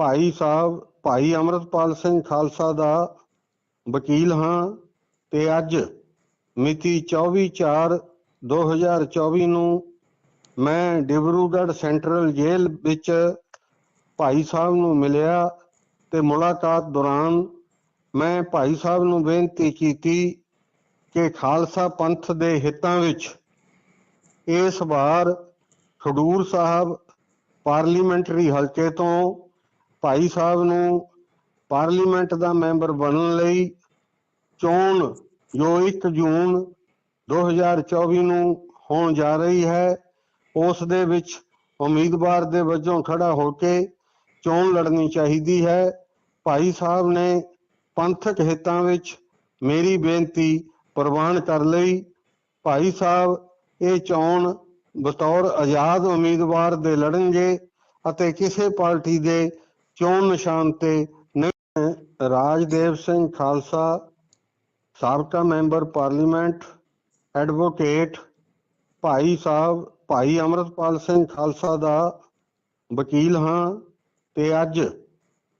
ਭਾਈ ਸਾਹਿਬ, ਭਾਈ ਅਮਰਤਪਾਲ ਸਿੰਘ ਖਾਲਸਾ ਦਾ ਵਕੀਲ ਹਾਂ ਤੇ ਅੱਜ ਮਿਤੀ 24/4/2024 ਨੂੰ ਮੈਂ ਡਿਬਰੂਗੜ੍ਹ ਸੈਂਟਰਲ ਜੇਲ੍ਹ ਵਿੱਚ ਭਾਈ ਸਾਹਿਬ ਨੂੰ ਮਿਲਿਆ ਤੇ ਮੁਲਾਕਾਤ ਦੌਰਾਨ ਮੈਂ ਭਾਈ ਸਾਹਿਬ ਨੂੰ ਬੇਨਤੀ ਕੀਤੀ ਕਿ ਖਾਲਸਾ ਪੰਥ ਦੇ ਹਿੱਤਾਂ ਵਿੱਚ ਇਸ ਵਾਰ ਖਡੂਰ ਸਾਹਿਬ ਪਾਰਲੀਮੈਂਟਰੀ ਹਲਕੇ ਤੋਂ ਭਾਈ ਸਾਹਿਬ ਨੂੰ ਪਾਰਲੀਮੈਂਟ ਦਾ ਮੈਂਬਰ ਬਣਨ ਲਈ ਚੋਣ ਜੋ 1 ਜੂਨ 2024 ਨੂੰ ਹੋਣ ਜਾ ਰਹੀ ਹੈ, ਉਸ ਦੇ ਵਿੱਚ ਉਮੀਦਵਾਰ ਦੇ ਵਜੋਂ ਖੜਾ ਹੋ ਕੇ ਚੋਣ ਲੜਨੀ ਚਾਹੀਦੀ ਹੈ। ਭਾਈ ਸਾਹਿਬ ਨੇ ਪੰਥਕ ਹਿੱਤਾਂ ਵਿੱਚ ਮੇਰੀ ਬੇਨਤੀ ਪ੍ਰਵਾਨ ਕਰ ਲਈ। ਭਾਈ ਸਾਹਿਬ, ਇਹ ਚੋਣ ਬਤੌਰ ਆਜ਼ਾਦ ਉਮੀਦਵਾਰ ਦੇ ਲੜਨਗੇ ਅਤੇ ਕਿਸੇ ਪਾਰਟੀ ਦੇ ਚੋਣ ਨਿਸ਼ਾਨ ਤੇ ਰਾਜਦੇਵ ਸਿੰਘ ਖਾਲਸਾ, ਸਾਬਕਾ member parliament advocate, Bhai Sahib, ਭਾਈ ਅਮਰਤਪਾਲ ਸਿੰਘ ਖਾਲਸਾ ਦਾ ਵਕੀਲ ਹਾਂ ਤੇ ਅੱਜ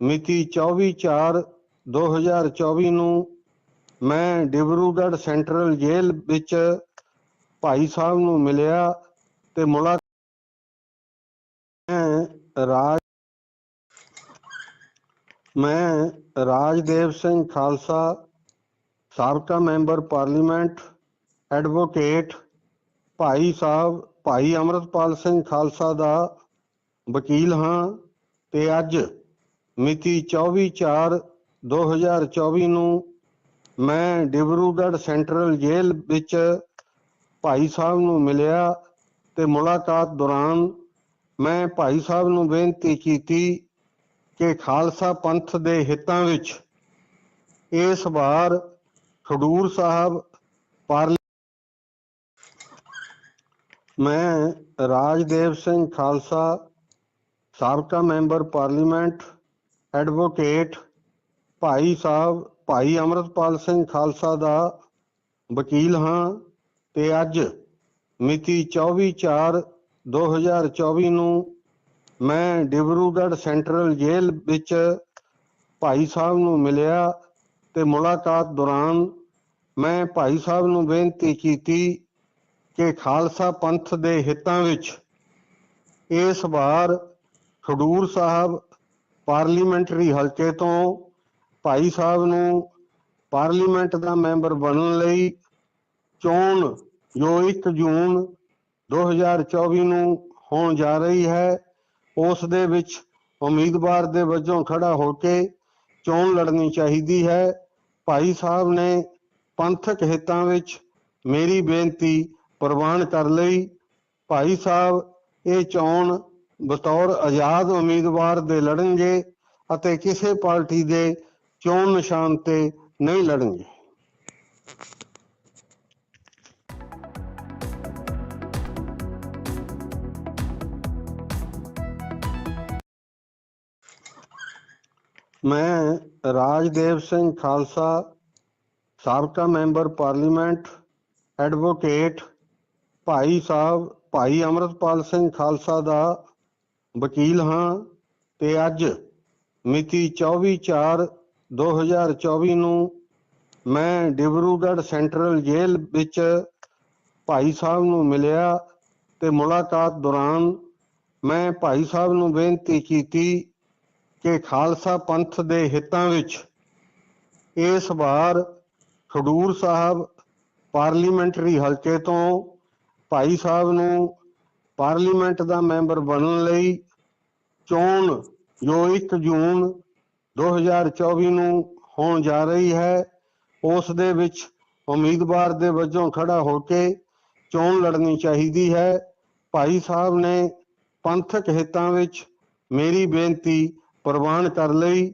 ਮਿਤੀ 24/4/2024 ਨੂੰ ਮੈਂ ਡਿਬਰੂਗੜ੍ਹ ਸੈਂਟਰਲ ਜੇਲ੍ਹ ਵਿੱਚ ਭਾਈ ਸਾਹਿਬ ਨੂੰ ਮਿਲਿਆ ਤੇ ਮੁਲਾਕਾਤ ਮੈਂ ਰਾਜ ਮੈਂ ਰਾਜਦੇਵ ਸਿੰਘ ਖਾਲਸਾ ਸਾਬਕਾ member parliament advocate Bhai Sahib, ਭਾਈ ਅਮਰਤਪਾਲ ਸਿੰਘ ਖਾਲਸਾ ਦਾ ਵਕੀਲ ਹਾਂ ਤੇ ਅੱਜ ਮਿਤੀ 24/4/2024 ਨੂੰ ਮੈਂ ਡਿਬਰੂਗੜ੍ਹ ਸੈਂਟਰਲ ਜੇਲ੍ਹ ਵਿੱਚ ਭਾਈ ਸਾਹਿਬ ਨੂੰ ਮਿਲਿਆ ਤੇ ਮੁਲਾਕਾਤ ਦੌਰਾਨ ਮੈਂ ਭਾਈ ਸਾਹਿਬ ਨੂੰ ਬੇਨਤੀ ਕੀਤੀ ਕਿ ਖਾਲਸਾ ਪੰਥ ਦੇ ਹਿੱਤਾਂ ਵਿੱਚ ਇਸ ਵਾਰ ਖਡੂਰ ਸਾਹਿਬ ਪਾਰਲੀ ਮੈਂ ਰਾਜਦੇਵ ਸਿੰਘ ਖਾਲਸਾ ਸਾਬਕਾ member parliament advocate Bhai Sahib, ਭਾਈ ਅਮਰਤਪਾਲ ਸਿੰਘ ਖਾਲਸਾ ਦਾ ਵਕੀਲ ਹਾਂ ਤੇ ਅੱਜ ਮਿਤੀ 24/4/2024 ਨੂੰ ਮੈਂ ਡਿਬਰੂਗੜ੍ਹ ਸੈਂਟਰਲ ਜੇਲ੍ਹ ਵਿੱਚ ਭਾਈ ਸਾਹਿਬ ਨੂੰ ਮਿਲਿਆ ਤੇ ਮੁਲਾਕਾਤ ਦੌਰਾਨ ਮੈਂ ਭਾਈ ਸਾਹਿਬ ਨੂੰ ਬੇਨਤੀ ਕੀਤੀ ਕਿ ਖਾਲਸਾ ਪੰਥ ਦੇ ਹਿੱਤਾਂ ਵਿੱਚ ਇਸ ਵਾਰ ਖਡੂਰ ਸਾਹਿਬ ਪਾਰਲੀਮੈਂਟਰੀ ਹਲਕੇ ਤੋਂ ਭਾਈ ਸਾਹਿਬ ਨੂੰ ਪਾਰਲੀਮੈਂਟ ਦਾ ਮੈਂਬਰ ਬਣਨ ਲਈ ਚੋਣ ਜੋ 1 ਜੂਨ 2024 ਨੂੰ ਹੋਣ ਜਾ ਰਹੀ ਹੈ। ਉਸ ਦੇ ਵਿੱਚ ਉਮੀਦਵਾਰ ਦੇ ਵਜੋਂ ਖੜਾ ਹੋ ਕੇ ਚੋਣ ਲੜਨੀ ਚਾਹੀਦੀ ਹੈ। ਭਾਈ ਸਾਹਿਬ ਨੇ ਪੰਥਕ ਹਿੱਤਾਂ ਵਿੱਚ ਮੇਰੀ ਬੇਨਤੀ ਪ੍ਰਵਾਨ ਕਰ ਲਈ। ਭਾਈ ਸਾਹਿਬ, ਇਹ ਚੋਣ ਬਤੌਰ ਆਜ਼ਾਦ ਉਮੀਦਵਾਰ ਦੇ ਲੜਨਗੇ ਅਤੇ ਕਿਸੇ ਪਾਰਟੀ ਦੇ ਚੋਣ ਨਿਸ਼ਾਨ ਤੇ ਨਹੀਂ ਲੜਨਗੇ। ਮੈਂ ਰਾਜਦੇਵ ਸਿੰਘ ਖਾਲਸਾ ਸਾਬਕਾ member parliament advocate Bhai Sahib, ਭਾਈ ਅਮਰਤਪਾਲ ਸਿੰਘ ਖਾਲਸਾ ਦਾ ਵਕੀਲ ਹਾਂ ਤੇ ਅੱਜ ਮਿਤੀ 24/4/2024 ਨੂੰ ਮੈਂ ਡਿਬਰੂਗੜ੍ਹ ਸੈਂਟਰਲ ਜੇਲ੍ਹ ਵਿੱਚ ਭਾਈ ਸਾਹਿਬ ਨੂੰ ਮਿਲਿਆ ਤੇ ਮੁਲਾਕਾਤ ਦੌਰਾਨ ਮੈਂ ਭਾਈ ਸਾਹਿਬ ਨੂੰ ਬੇਨਤੀ ਕੀਤੀ ਕਿ ਖਾਲਸਾ ਪੰਥ ਦੇ ਹਿੱਤਾਂ ਵਿੱਚ ਇਸ ਵਾਰ ਖਡੂਰ ਸਾਹਿਬ ਪਾਰਲੀਮੈਂਟਰੀ ਹਲਕੇ ਤੋਂ ਭਾਈ ਸਾਹਿਬ ਨੂੰ ਪਾਰਲੀਮੈਂਟ ਦਾ ਮੈਂਬਰ ਬਣਨ ਲਈ ਚੋਣ ਜੋ 1 ਜੂਨ 2024 ਨੂੰ ਹੋਣ ਜਾ ਰਹੀ ਹੈ, ਉਸ ਦੇ ਵਿੱਚ ਉਮੀਦਵਾਰ ਦੇ ਵਜੋਂ ਖੜਾ ਹੋ ਕੇ ਚੋਣ ਲੜਨੀ ਚਾਹੀਦੀ ਹੈ। ਭਾਈ ਸਾਹਿਬ ਨੇ ਪੰਥਕ ਹਿੱਤਾਂ ਵਿੱਚ ਮੇਰੀ ਬੇਨਤੀ ਪ੍ਰਵਾਨ ਕਰ ਲਈ।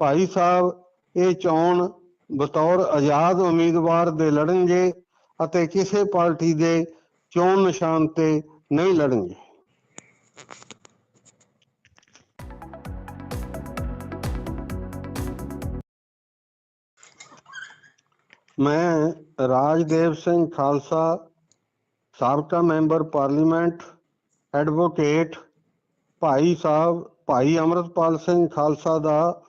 ਭਾਈ ਸਾਹਿਬ, ਇਹ ਚੋਣ ਬਤੌਰ ਆਜ਼ਾਦ ਉਮੀਦਵਾਰ ਦੇ ਲੜਨਗੇ ਅਤੇ ਕਿਸੇ ਪਾਰਟੀ ਦੇ ਚੋਣ ਨਿਸ਼ਾਨ ਤੇ ਨਹੀਂ ਲੜਨਗੇ। ਮੈਂ ਰਾਜਦੇਵ ਸਿੰਘ ਖਾਲਸਾ, ਸਾਬਕਾ member parliament advocate Bhai Sahib, ਭਾਈ ਅਮਰਤਪਾਲ ਸਿੰਘ ਖਾਲਸਾ ਦਾ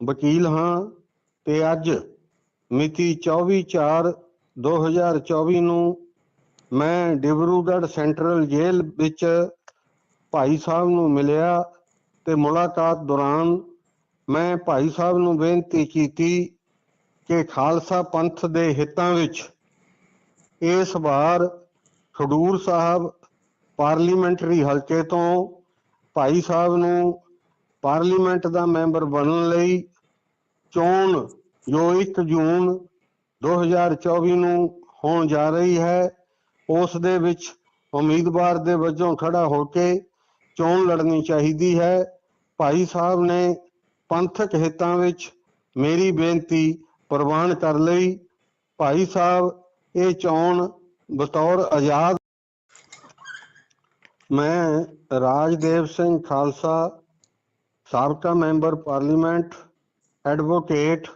ਵਕੀਲ ਹਾਂ ਤੇ ਅੱਜ ਮਿਤੀ 24/4/2024 ਨੂੰ ਮੈਂ ਡਿਬਰੂਗੜ੍ਹ ਸੈਂਟਰਲ ਜੇਲ੍ਹ ਵਿੱਚ ਭਾਈ ਸਾਹਿਬ ਨੂੰ ਮਿਲਿਆ ਤੇ ਮੁਲਾਕਾਤ ਦੌਰਾਨ ਮੈਂ ਭਾਈ ਸਾਹਿਬ ਨੂੰ ਬੇਨਤੀ ਕੀਤੀ ਕਿ ਖਾਲਸਾ ਪੰਥ ਦੇ ਹਿੱਤਾਂ ਵਿੱਚ ਇਸ ਵਾਰ ਖਡੂਰ ਸਾਹਿਬ ਪਾਰਲੀਮੈਂਟਰੀ ਹਲਕੇ ਤੋਂ ਭਾਈ ਸਾਹਿਬ ਨੂੰ ਪਾਰਲੀਮੈਂਟ ਦਾ ਮੈਂਬਰ ਬਣਨ ਲਈ ਚੋਣ ਜੋ 1 ਜੂਨ 2024 ਨੂੰ ਹੋਣ ਜਾ ਰਹੀ ਹੈ। ਉਸ ਦੇ ਵਿੱਚ ਉਮੀਦਵਾਰ ਦੇ ਵਜੋਂ ਖੜਾ ਹੋ ਕੇ ਚੋਣ ਲੜਨੀ ਚਾਹੀਦੀ ਹੈ। ਭਾਈ ਸਾਹਿਬ ਨੇ ਪੰਥਕ ਹਿੱਤਾਂ ਵਿੱਚ ਮੇਰੀ ਬੇਨਤੀ ਪ੍ਰਵਾਨ ਕਰ ਲਈ। ਭਾਈ ਸਾਹਿਬ, ਇਹ ਚੋਣ ਬਤੌਰ ਆਜ਼ਾਦ ਮੈਂ ਰਾਜਦੇਵ ਸਿੰਘ ਖਾਲਸਾ ਸਾਬਕਾ member parliament advocate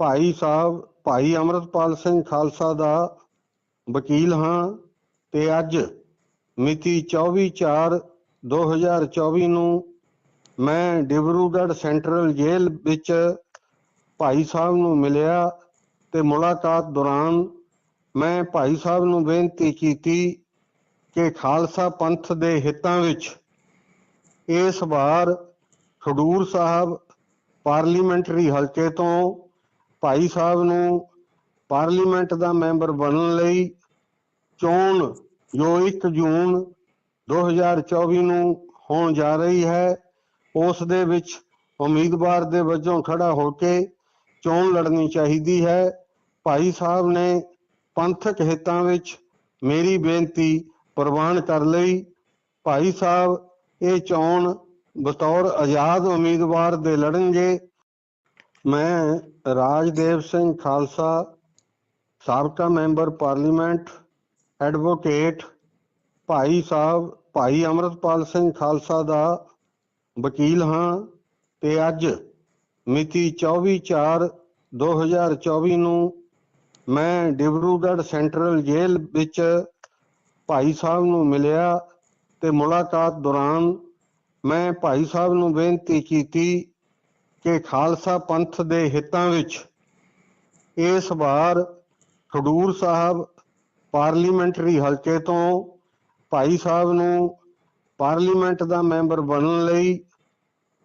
Bhai Sahib, ਭਾਈ ਅਮਰਤਪਾਲ ਸਿੰਘ ਖਾਲਸਾ ਦਾ ਵਕੀਲ ਹਾਂ ਤੇ ਅੱਜ ਮਿਤੀ 24/4/2024 ਨੂੰ ਮੈਂ ਡਿਬਰੂਗੜ੍ਹ ਸੈਂਟਰਲ ਜੇਲ੍ਹ ਵਿੱਚ ਭਾਈ ਸਾਹਿਬ ਨੂੰ ਮਿਲਿਆ ਤੇ ਮੁਲਾਕਾਤ ਦੌਰਾਨ ਮੈਂ ਭਾਈ ਸਾਹਿਬ ਨੂੰ ਬੇਨਤੀ ਕੀਤੀ ਕਿ ਖਾਲਸਾ ਪੰਥ ਦੇ ਹਿੱਤਾਂ ਵਿੱਚ ਇਸ ਵਾਰ ਖਡੂਰ ਸਾਹਿਬ ਪਾਰਲੀਮੈਂਟਰੀ ਹਲਕੇ ਤੋਂ ਭਾਈ ਸਾਹਿਬ ਨੂੰ ਪਾਰਲੀਮੈਂਟ ਦਾ ਮੈਂਬਰ ਬਣਨ ਲਈ ਚੋਣ ਜੋ 1 ਜੂਨ 2024 ਨੂੰ ਹੋਣ ਜਾ ਰਹੀ ਹੈ, ਉਸ ਦੇ ਵਿੱਚ ਉਮੀਦਵਾਰ ਦੇ ਵਜੋਂ ਖੜਾ ਹੋ ਕੇ ਚੋਣ ਲੜਨੀ ਚਾਹੀਦੀ ਹੈ। ਭਾਈ ਸਾਹਿਬ ਨੇ ਪੰਥਕ ਹਿੱਤਾਂ ਵਿੱਚ ਮੇਰੀ ਬੇਨਤੀ ਪ੍ਰਵਾਨ ਕਰ ਲਈ। ਭਾਈ ਸਾਹਿਬ, ਇਹ ਚੋਣ ਬਤੌਰ ਆਜ਼ਾਦ ਉਮੀਦਵਾਰ ਦੇ ਲੜਨਗੇ। ਮੈਂ ਰਾਜਦੇਵ ਸਿੰਘ ਖਾਲਸਾ, ਸਾਬਕਾ member parliament advocate, Bhai Sahib, ਭਾਈ ਅਮਰਤਪਾਲ ਸਿੰਘ ਖਾਲਸਾ ਦਾ ਵਕੀਲ ਹਾਂ ਤੇ ਅੱਜ ਮਿਤੀ 24/4/2024 ਨੂੰ ਮੈਂ ਡਿਬਰੂਗੜ੍ਹ ਸੈਂਟਰਲ ਜੇਲ੍ਹ ਵਿੱਚ ਭਾਈ ਸਾਹਿਬ ਨੂੰ ਮਿਲਿਆ ਤੇ ਮੁਲਾਕਾਤ ਦੌਰਾਨ ਮੈਂ ਭਾਈ ਸਾਹਿਬ ਨੂੰ ਬੇਨਤੀ ਕੀਤੀ ਕਿ ਖਾਲਸਾ ਪੰਥ ਦੇ ਹਿੱਤਾਂ ਵਿੱਚ ਇਸ ਵਾਰ ਖਡੂਰ ਸਾਹਿਬ ਪਾਰਲੀਮੈਂਟਰੀ ਹਲਕੇ ਤੋਂ ਭਾਈ ਸਾਹਿਬ ਨੂੰ ਪਾਰਲੀਮੈਂਟ ਦਾ ਮੈਂਬਰ ਬਣਨ ਲਈ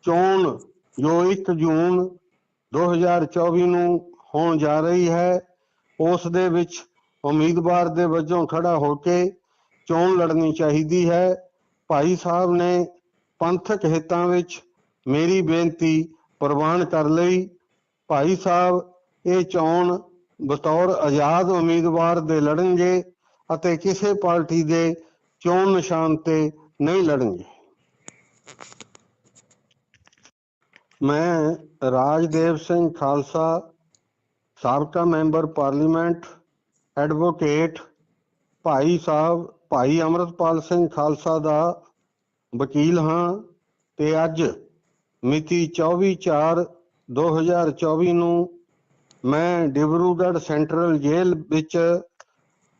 ਚੋਣ ਜੋ 1 ਜੂਨ 2024 ਨੂੰ ਹੋਣ ਜਾ ਰਹੀ ਹੈ, ਉਸ ਦੇ ਵਿੱਚ ਉਮੀਦਵਾਰ ਦੇ ਵਜੋਂ ਖੜਾ ਹੋ ਕੇ ਚੋਣ ਲੜਨੀ ਚਾਹੀਦੀ ਹੈ। ਭਾਈ ਸਾਹਿਬ ਨੇ ਪੰਥਕ ਹਿੱਤਾਂ ਵਿੱਚ ਮੇਰੀ ਬੇਨਤੀ ਪ੍ਰਵਾਨ ਕਰ ਲਈ। ਭਾਈ ਸਾਹਿਬ, ਇਹ ਚੋਣ ਬਤੌਰ ਆਜ਼ਾਦ ਉਮੀਦਵਾਰ ਦੇ ਲੜਨਗੇ ਅਤੇ ਕਿਸੇ ਪਾਰਟੀ ਦੇ ਚੋਣ ਨਿਸ਼ਾਨ ਤੇ ਨਹੀਂ ਲੜਨਗੇ। ਮੈਂ ਰਾਜਦੇਵ ਸਿੰਘ ਖਾਲਸਾ, ਸਾਬਕਾ member parliament advocate Bhai Sahib ਭਾਈ ਅਮਰਤਪਾਲ ਸਿੰਘ ਖਾਲਸਾ ਦਾ ਵਕੀਲ ਹਾਂ ਤੇ ਅੱਜ ਮਿਤੀ 24/4/2024 ਨੂੰ ਮੈਂ ਡਿਬਰੂਗੜ੍ਹ ਸੈਂਟਰਲ ਜੇਲ੍ਹ ਵਿੱਚ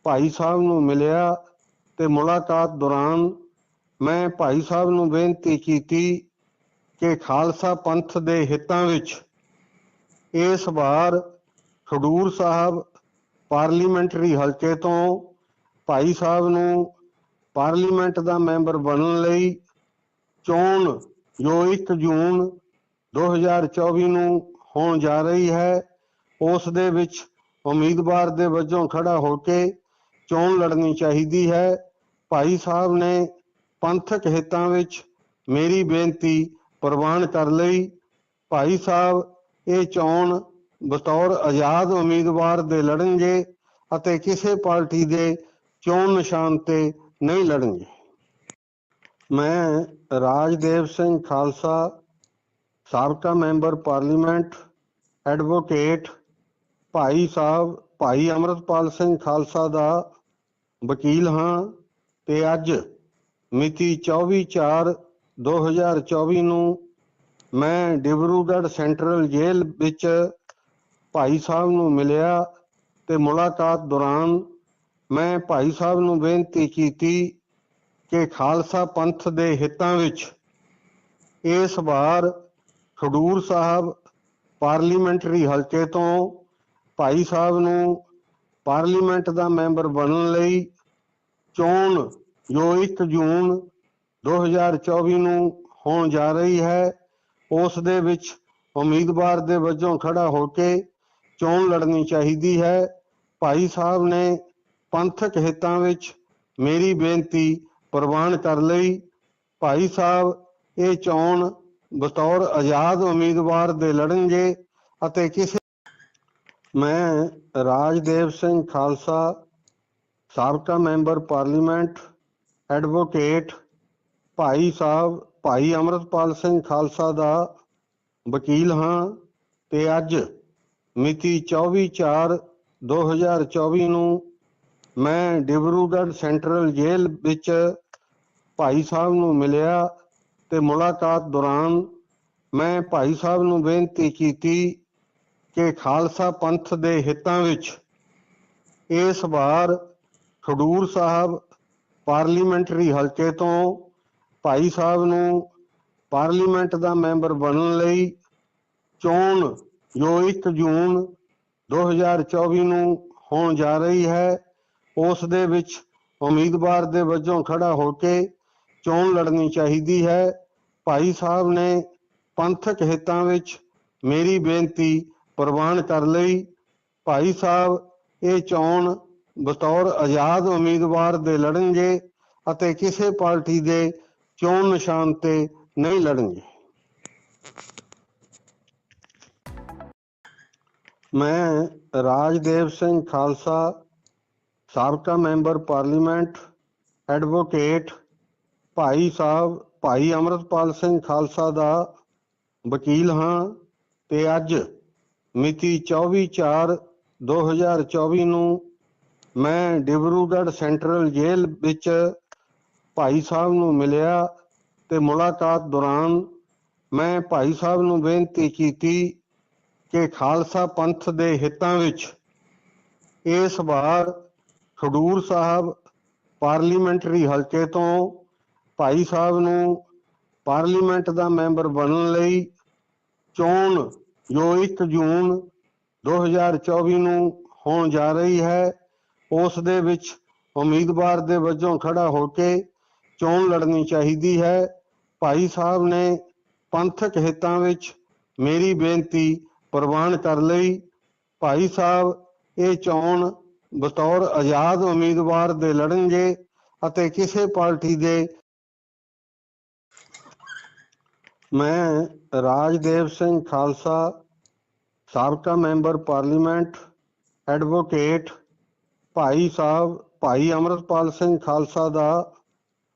ਭਾਈ ਸਾਹਿਬ ਨੂੰ ਮਿਲਿਆ ਤੇ ਮੁਲਾਕਾਤ ਦੌਰਾਨ ਮੈਂ ਭਾਈ ਸਾਹਿਬ ਨੂੰ ਬੇਨਤੀ ਕੀਤੀ ਕਿ ਖਾਲਸਾ ਪੰਥ ਦੇ ਹਿੱਤਾਂ ਵਿੱਚ ਇਸ ਵਾਰ ਖਡੂਰ ਸਾਹਿਬ ਪਾਰਲੀਮੈਂਟਰੀ ਹਲਕੇ ਤੋਂ ਭਾਈ ਸਾਹਿਬ ਨੂੰ ਪਾਰਲੀਮੈਂਟ ਦਾ ਮੈਂਬਰ ਬਣਨ ਲਈ ਚੋਣ ਜੋ 1 ਜੂਨ 2024 ਨੂੰ ਹੋਣ ਜਾ ਰਹੀ ਹੈ, ਉਸ ਦੇ ਵਿੱਚ ਉਮੀਦਵਾਰ ਦੇ ਵਜੋਂ ਖੜਾ ਹੋ ਕੇ ਚੋਣ ਲੜਨੀ ਚਾਹੀਦੀ ਹੈ। ਭਾਈ ਸਾਹਿਬ ਨੇ ਪੰਥਕ ਹਿੱਤਾਂ ਵਿੱਚ ਮੇਰੀ ਬੇਨਤੀ ਪ੍ਰਵਾਨ ਕਰ ਲਈ। ਭਾਈ ਸਾਹਿਬ, ਇਹ ਚੋਣ ਬਤੌਰ ਆਜ਼ਾਦ ਉਮੀਦਵਾਰ ਦੇ ਲੜਨਗੇ ਅਤੇ ਕਿਸੇ ਪਾਰਟੀ ਦੇ ਚੋਣ ਨਿਸ਼ਾਨ ਤੇ ਨਹੀਂ ਲੜਨਗੇ? ਮੈਂ ਰਾਜਦੇਵ ਸਿੰਘ ਖਾਲਸਾ, ਸਾਬਕਾ member parliament, advocate, Bhai Sahib, ਭਾਈ ਅਮਰਤਪਾਲ ਸਿੰਘ ਖਾਲਸਾ ਦਾ ਵਕੀਲ ਹਾਂ ਤੇ ਅੱਜ ਮਿਤੀ 24/4/2024 ਨੂੰ ਮੈਂ ਡਿਬਰੂਗੜ੍ਹ ਸੈਂਟਰਲ ਜੇਲ੍ਹ ਵਿੱਚ ਭਾਈ ਸਾਹਿਬ ਨੂੰ ਮਿਲਿਆ ਤੇ ਮੁਲਾਕਾਤ ਦੌਰਾਨ ਮੈਂ ਭਾਈ ਸਾਹਿਬ ਨੂੰ ਬੇਨਤੀ ਕੀਤੀ ਕਿ ਖਾਲਸਾ ਪੰਥ ਦੇ ਹਿੱਤਾਂ ਵਿੱਚ ਇਸ ਵਾਰ ਖਡੂਰ ਸਾਹਿਬ ਪਾਰਲੀਮੈਂਟਰੀ ਹਲਕੇ ਤੋਂ ਭਾਈ ਸਾਹਿਬ ਨੂੰ ਪਾਰਲੀਮੈਂਟ ਦਾ ਮੈਂਬਰ ਬਣਨ ਲਈ ਚੋਣ ਜੋ 1 ਜੂਨ 2024 ਨੂੰ ਹੋਣ ਜਾ ਰਹੀ ਹੈ, ਉਸ ਦੇ ਵਿੱਚ ਉਮੀਦਵਾਰ ਦੇ ਵਜੋਂ ਖੜਾ ਹੋ ਕੇ ਚੋਣ ਲੜਨੀ ਚਾਹੀਦੀ ਹੈ। ਭਾਈ ਸਾਹਿਬ ਨੇ ਪੰਥਕ ਹਿੱਤਾਂ ਵਿੱਚ ਮੇਰੀ ਬੇਨਤੀ ਪ੍ਰਵਾਨ ਕਰ ਲਈ। ਭਾਈ ਸਾਹਿਬ, ਇਹ ਚੋਣ ਬਤੌਰ ਆਜ਼ਾਦ ਉਮੀਦਵਾਰ ਦੇ ਲੜਨਗੇ ਅਤੇ ਕਿਸੇ ਮੈਂ ਰਾਜਦੇਵ ਸਿੰਘ ਖਾਲਸਾ, ਸਾਬਕਾ member parliament advocate, Bhai Sahib, ਭਾਈ ਅਮਰਤਪਾਲ ਸਿੰਘ ਖਾਲਸਾ ਦਾ ਵਕੀਲ ਹਾਂ ਤੇ ਅੱਜ ਮਿਤੀ 24/4/2024 ਨੂੰ ਮੈਂ ਡਿਬਰੂਗੜ੍ਹ ਸੈਂਟਰਲ ਜੇਲ੍ਹ ਵਿੱਚ ਭਾਈ ਸਾਹਿਬ ਨੂੰ ਮਿਲਿਆ ਤੇ ਮੁਲਾਕਾਤ ਦੌਰਾਨ ਮੈਂ ਭਾਈ ਸਾਹਿਬ ਨੂੰ ਬੇਨਤੀ ਕੀਤੀ ਕਿ ਖਾਲਸਾ ਪੰਥ ਦੇ ਹਿੱਤਾਂ ਵਿੱਚ ਇਸ ਵਾਰ ਖਡੂਰ ਸਾਹਿਬ ਪਾਰਲੀਮੈਂਟਰੀ ਹਲਕੇ ਤੋਂ ਭਾਈ ਸਾਹਿਬ ਨੂੰ ਪਾਰਲੀਮੈਂਟ ਦਾ ਮੈਂਬਰ ਬਣਨ ਲਈ ਚੋਣ ਜੋ 1 ਜੂਨ 2024 ਨੂੰ ਹੋਣ ਜਾ ਰਹੀ ਹੈ। ਉਸ ਦੇ ਵਿੱਚ ਉਮੀਦਵਾਰ ਦੇ ਵਜੋਂ ਖੜਾ ਹੋ ਕੇ ਚੋਣ ਲੜਨੀ ਚਾਹੀਦੀ ਹੈ। ਭਾਈ ਸਾਹਿਬ ਨੇ ਪੰਥਕ ਹਿੱਤਾਂ ਵਿੱਚ ਮੇਰੀ ਬੇਨਤੀ ਪ੍ਰਵਾਨ ਕਰ ਲਈ। ਭਾਈ ਸਾਹਿਬ, ਇਹ ਚੋਣ ਬਤੌਰ ਆਜ਼ਾਦ ਉਮੀਦਵਾਰ ਦੇ ਲੜਨਗੇ ਅਤੇ ਕਿਸੇ ਪਾਰਟੀ ਦੇ ਚੋਣ ਨਿਸ਼ਾਨ ਤੇ ਨਹੀਂ ਲੜਨਗੇ। ਮੈਂ ਰਾਜਦੇਵ ਸਿੰਘ ਖਾਲਸਾ ਸਾਬਕਾ member parliament advocate Bhai Sahib, ਭਾਈ ਅਮਰਤਪਾਲ ਸਿੰਘ ਖਾਲਸਾ ਦਾ ਵਕੀਲ ਹਾਂ ਤੇ ਅੱਜ ਮਿਤੀ 24/4/2024 ਨੂੰ ਮੈਂ ਡਿਬਰੂਗੜ੍ਹ ਸੈਂਟਰਲ ਜੇਲ੍ਹ ਵਿੱਚ ਭਾਈ ਸਾਹਿਬ ਨੂੰ ਮਿਲਿਆ ਤੇ ਮੁਲਾਕਾਤ ਦੌਰਾਨ ਮੈਂ ਭਾਈ ਸਾਹਿਬ ਨੂੰ ਬੇਨਤੀ ਕੀਤੀ ਕਿ ਖਾਲਸਾ ਪੰਥ ਦੇ ਹਿੱਤਾਂ ਵਿੱਚ ਇਸ ਵਾਰ ਖਡੂਰ ਸਾਹਿਬ ਪਾਰਲੀਮੈਂਟਰੀ ਹਲਕੇ ਤੋਂ ਭਾਈ ਸਾਹਿਬ ਨੂੰ ਪਾਰਲੀਮੈਂਟ ਦਾ ਮੈਂਬਰ ਬਣਨ ਲਈ ਚੋਣ ਜੋ 1 ਜੂਨ 2024 ਨੂੰ ਹੋਣ ਜਾ ਰਹੀ ਹੈ। ਉਸ ਦੇ ਵਿੱਚ ਉਮੀਦਵਾਰ ਦੇ ਵਜੋਂ ਖੜਾ ਹੋ ਕੇ ਚੋਣ ਲੜਨੀ ਚਾਹੀਦੀ ਹੈ। ਭਾਈ ਸਾਹਿਬ ਨੇ ਪੰਥਕ ਹਿੱਤਾਂ ਵਿੱਚ ਮੇਰੀ ਬੇਨਤੀ ਪ੍ਰਵਾਨ ਕਰ ਲਈ। ਭਾਈ ਸਾਹਿਬ, ਇਹ ਚੋਣ ਬਤੌਰ ਆਜ਼ਾਦ ਉਮੀਦਵਾਰ ਦੇ ਲੜਨਗੇ ਅਤੇ ਕਿਸੇ ਪਾਰਟੀ ਦੇ ਮੈਂ ਰਾਜਦੇਵ ਸਿੰਘ ਖਾਲਸਾ, ਸਾਬਕਾ member parliament advocate, Bhai Sahib, ਭਾਈ ਅਮਰਤਪਾਲ ਸਿੰਘ ਖਾਲਸਾ ਦਾ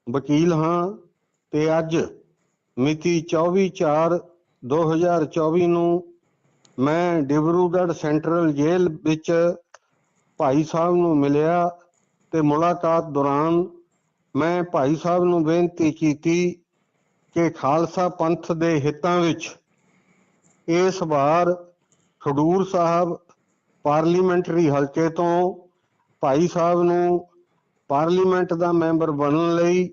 ਵਕੀਲ ਹਾਂ ਤੇ ਅੱਜ ਮਿਤੀ 24/4/2024 ਨੂੰ ਮੈਂ ਡਿਬਰੂਗੜ੍ਹ ਸੈਂਟਰਲ ਜੇਲ੍ਹ ਵਿੱਚ ਭਾਈ ਸਾਹਿਬ ਨੂੰ ਮਿਲਿਆ ਤੇ ਮੁਲਾਕਾਤ ਦੌਰਾਨ ਮੈਂ ਭਾਈ ਸਾਹਿਬ ਨੂੰ ਬੇਨਤੀ ਕੀਤੀ ਕਿ ਖਾਲਸਾ ਪੰਥ ਦੇ ਹਿੱਤਾਂ ਵਿੱਚ ਇਸ ਵਾਰ ਖਡੂਰ ਸਾਹਿਬ ਪਾਰਲੀਮੈਂਟਰੀ ਹਲਕੇ ਤੋਂ ਭਾਈ ਸਾਹਿਬ ਨੂੰ ਪਾਰਲੀਮੈਂਟ ਦਾ ਮੈਂਬਰ ਬਣਨ ਲਈ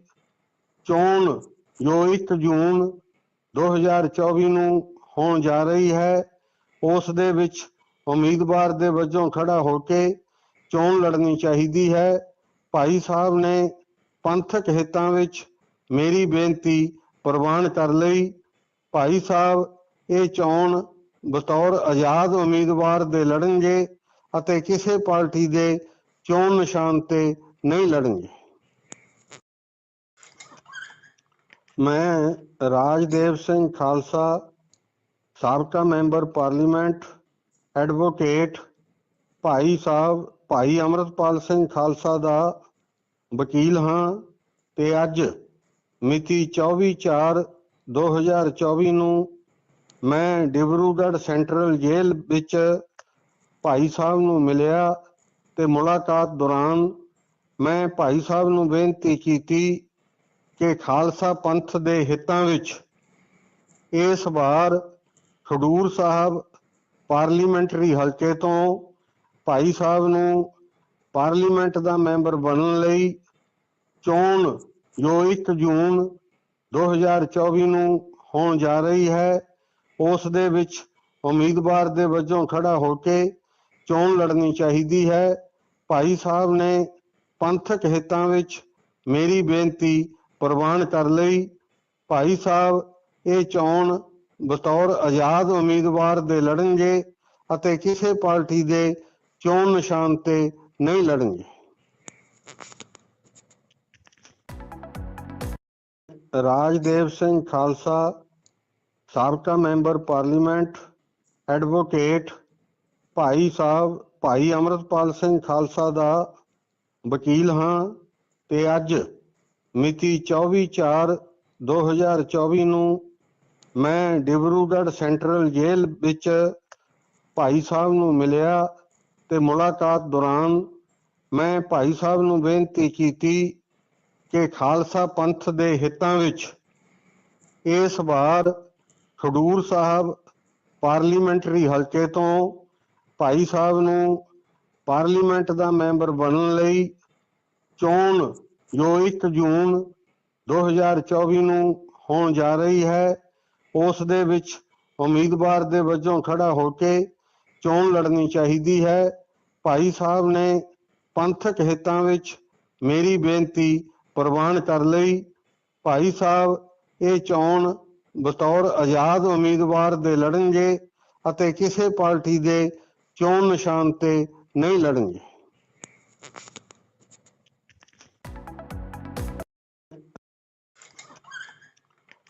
ਚੋਣ ਜੋ 1 ਜੂਨ 2024 ਨੂੰ ਹੋਣ ਜਾ ਰਹੀ ਹੈ, ਉਸ ਦੇ ਵਿੱਚ ਉਮੀਦਵਾਰ ਦੇ ਵਜੋਂ ਖੜਾ ਹੋ ਕੇ ਚੋਣ ਲੜਨੀ ਚਾਹੀਦੀ ਹੈ। ਭਾਈ ਸਾਹਿਬ ਨੇ ਪੰਥਕ ਹਿੱਤਾਂ ਵਿੱਚ ਮੇਰੀ ਬੇਨਤੀ ਪ੍ਰਵਾਨ ਕਰ ਲਈ। ਭਾਈ ਸਾਹਿਬ, ਇਹ ਚੋਣ ਬਤੌਰ ਆਜ਼ਾਦ ਉਮੀਦਵਾਰ ਦੇ ਲੜਨਗੇ ਅਤੇ ਕਿਸੇ ਪਾਰਟੀ ਦੇ ਚੋਣ ਨਿਸ਼ਾਨ ਤੇ ਨਹੀਂ ਲੜਨਗੇ। ਮੈਂ ਰਾਜਦੇਵ ਸਿੰਘ ਖਾਲਸਾ, ਸਾਬਕਾ member parliament advocate Bhai Sahib ਭਾਈ ਅਮਰਤਪਾਲ ਸਿੰਘ ਖਾਲਸਾ ਦਾ ਵਕੀਲ ਹਾਂ ਤੇ ਅੱਜ ਮਿਤੀ 24/4/2024 ਨੂੰ ਮੈਂ ਡਿਬਰੂਗੜ੍ਹ ਸੈਂਟਰਲ ਜੇਲ੍ਹ ਵਿੱਚ ਭਾਈ ਸਾਹਿਬ ਨੂੰ ਮਿਲਿਆ ਤੇ ਮੁਲਾਕਾਤ ਦੌਰਾਨ ਮੈਂ ਭਾਈ ਸਾਹਿਬ ਨੂੰ ਬੇਨਤੀ ਕੀਤੀ ਕਿ ਖਾਲਸਾ ਪੰਥ ਦੇ ਹਿੱਤਾਂ ਵਿੱਚ ਇਸ ਵਾਰ ਖਡੂਰ ਸਾਹਿਬ ਪਾਰਲੀਮੈਂਟਰੀ ਹਲਕੇ ਤੋਂ ਭਾਈ ਸਾਹਿਬ ਨੂੰ ਪਾਰਲੀਮੈਂਟ ਦਾ ਮੈਂਬਰ ਬਣਨ ਲਈ ਚੋਣ ਜੋ 1 ਜੂਨ 2024 ਨੂੰ ਹੋਣ ਜਾ ਰਹੀ ਹੈ। ਉਸ ਦੇ ਵਿੱਚ ਉਮੀਦਵਾਰ ਦੇ ਵਜੋਂ ਖੜਾ ਹੋ ਕੇ ਚੋਣ ਲੜਨੀ ਚਾਹੀਦੀ ਹੈ। ਭਾਈ ਸਾਹਿਬ ਨੇ ਪੰਥਕ ਹਿੱਤਾਂ ਵਿੱਚ ਮੇਰੀ ਬੇਨਤੀ ਪ੍ਰਵਾਨ ਕਰ ਲਈ। ਭਾਈ ਸਾਹਿਬ, ਇਹ ਚੋਣ ਬਤੌਰ ਆਜ਼ਾਦ ਉਮੀਦਵਾਰ ਦੇ ਲੜਨਗੇ ਅਤੇ ਕਿਸੇ ਪਾਰਟੀ ਦੇ ਚੋਣ ਨਿਸ਼ਾਨ ਤੇ ਨਹੀਂ ਲੜਨਗੇ? ਰਾਜਦੇਵ ਸਿੰਘ ਖਾਲਸਾ, ਸਾਬਕਾ member parliament, advocate Bhai Sahib, ਭਾਈ ਅਮਰਤਪਾਲ ਸਿੰਘ ਖਾਲਸਾ ਦਾ ਵਕੀਲ ਹਾਂ ਤੇ ਅੱਜ ਮਿਤੀ 24/4/2024 ਨੂੰ ਮੈਂ ਡਿਬਰੂਗੜ੍ਹ ਸੈਂਟਰਲ ਜੇਲ੍ਹ ਵਿੱਚ ਭਾਈ ਸਾਹਿਬ ਨੂੰ ਮਿਲਿਆ ਤੇ ਮੁਲਾਕਾਤ ਦੌਰਾਨ ਮੈਂ ਭਾਈ ਸਾਹਿਬ ਨੂੰ ਬੇਨਤੀ ਕੀਤੀ ਕਿ ਖਾਲਸਾ ਪੰਥ ਦੇ ਹਿੱਤਾਂ ਵਿੱਚ ਇਸ ਵਾਰ ਖਡੂਰ ਸਾਹਿਬ ਪਾਰਲੀਮੈਂਟਰੀ ਹਲਕੇ ਤੋਂ ਭਾਈ ਸਾਹਿਬ ਨੂੰ ਪਾਰਲੀਮੈਂਟ ਦਾ ਮੈਂਬਰ ਬਣਨ ਲਈ ਚੋਣ, ਜੋ 1 ਜੂਨ 2024 ਨੂੰ ਹੋਣ ਜਾ ਰਹੀ ਹੈ, ਉਸ ਦੇ ਵਿੱਚ ਉਮੀਦਵਾਰ ਦੇ ਵਜੋਂ ਖੜਾ ਹੋ ਕੇ ਚੋਣ ਲੜਨੀ ਚਾਹੀਦੀ ਹੈ? ਭਾਈ ਸਾਹਿਬ ਨੇ ਪੰਥਕ ਹਿੱਤਾਂ ਵਿੱਚ ਮੇਰੀ ਬੇਨਤੀ ਪ੍ਰਵਾਨ ਕਰ ਲਈ। ਭਾਈ ਸਾਹਿਬ, ਇਹ ਚੋਣ ਬਤੌਰ ਆਜ਼ਾਦ ਉਮੀਦਵਾਰ ਦੇ ਲੜਨਗੇ ਅਤੇ ਕਿਸੇ ਪਾਰਟੀ ਦੇ ਚੋਣ ਨਿਸ਼ਾਨ ਤੇ ਨਹੀਂ ਲੜਨਗੇ।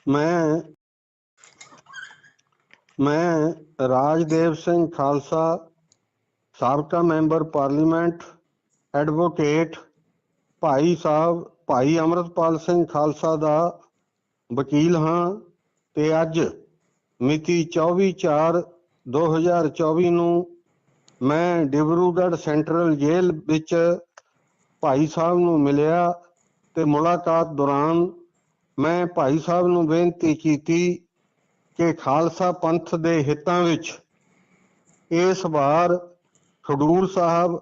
ਮੈਂ ਮੈਂ ਰਾਜਦੇਵ ਸਿੰਘ ਖਾਲਸਾ ਸਾਬਕਾ member parliament advocate Bhai Sahib, ਭਾਈ ਅਮਰਤਪਾਲ ਸਿੰਘ ਖਾਲਸਾ ਦਾ ਵਕੀਲ ਹਾਂ ਤੇ ਅੱਜ ਮਿਤੀ 24/4/2024 ਨੂੰ ਮੈਂ ਡਿਬਰੂਗੜ੍ਹ ਸੈਂਟਰਲ ਜੇਲ੍ਹ ਵਿੱਚ ਭਾਈ ਸਾਹਿਬ ਨੂੰ ਮਿਲਿਆ ਤੇ ਮੁਲਾਕਾਤ ਦੌਰਾਨ ਮੈਂ ਭਾਈ ਸਾਹਿਬ ਨੂੰ ਬੇਨਤੀ ਕੀਤੀ ਕਿ ਖਾਲਸਾ ਪੰਥ ਦੇ ਹਿੱਤਾਂ ਵਿੱਚ ਇਸ ਵਾਰ ਖਡੂਰ ਸਾਹਿਬ